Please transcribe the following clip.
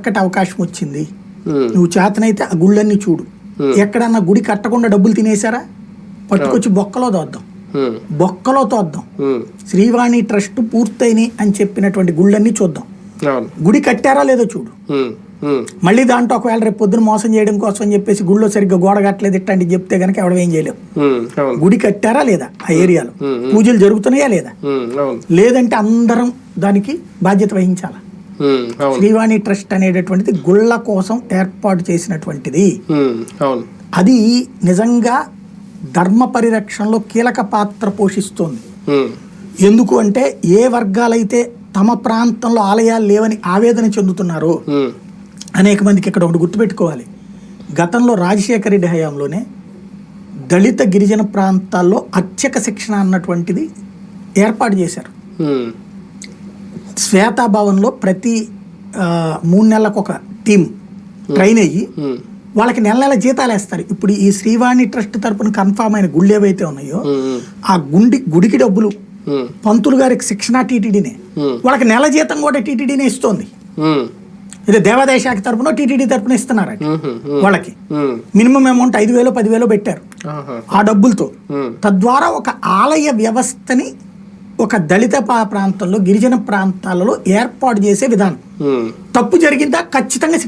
చక్కటి అవకాశం వచ్చింది. నువ్వు చేతనైతే ఆ గుళ్ళన్నీ చూడు. ఎక్కడన్నా గుడి కట్టకుండా డబ్బులు తినేసారా పట్టుకొచ్చి బొక్కలో తోద్దాం. బొక్కలో తోద్దాం. శ్రీవాణి ట్రస్ట్ పూర్తయినాయి అని చెప్పినటువంటి గుళ్ళన్నీ చూద్దాం. గుడి కట్టారా లేదో చూడు. మళ్ళీ దాంట్లో ఒకవేళ రేపు పొద్దున మోసం చేయడం కోసం అని చెప్పేసి గుళ్ళో సరిగ్గా గోడ కట్టలేదు ఇట్లాంటి చెప్తే కనుక ఎవడం అవును. గుడి కట్టారా లేదా ఆ ఏరియాలో? పూజలు జరుగుతున్నాయా లేదా? లేదంటే అందరం దానికి బాధ్యత వహించాలి? శ్రీవాణి ట్రస్ట్ అనేటటువంటిది గుళ్ళ కోసం ఏర్పాటు చేసినటువంటిది. అది నిజంగా ధర్మ పరిరక్షణలో కీలక పాత్ర పోషిస్తోంది. ఎందుకు అంటే ఏ వర్గాలైతే తమ ప్రాంతంలో ఆలయాలు లేవని ఆవేదన చెందుతున్నారో అనేక మందికి ఇక్కడ ఒకటి గుర్తుపెట్టుకోవాలి. గతంలో రాజశేఖర రెడ్డి హయాంలోనే దళిత గిరిజన ప్రాంతాల్లో అత్యక శిక్షణ అన్నటువంటిది ఏర్పాటు చేశారు. శ్వేతాభవన్లో ప్రతి మూడు నెలలకు ఒక టీం ట్రైన్ అయ్యి వాళ్ళకి నెల నెల జీతాలు వేస్తారు. ఇప్పుడు ఈ శ్రీవాణి ట్రస్ట్ తరపున కన్ఫామ్ అయిన గుళ్ళు ఏవైతే ఉన్నాయో ఆ గుండి గుడికి డబ్బులు పంతులు గారికి శిక్షణ టీటీడీనే. వాళ్ళకి నెల జీతం కూడా టీటీడీనే ఇస్తోంది. ఇది దేవాదాయ శాఖ తరపున టీటీడీ తరపున ఇస్తున్నారు వాళ్ళకి. మినిమం అమౌంట్ ఐదు వేలు పదివేలు పెట్టారు ఆ డబ్బులతో. తద్వారా ఒక ఆలయ వ్యవస్థని ఒక దళిత ప్రాంతంలో గిరిజన ప్రాంతాలలో ఏర్పాటు చేసే విధానం. తప్పు జరిగిందా ఖచ్చితంగా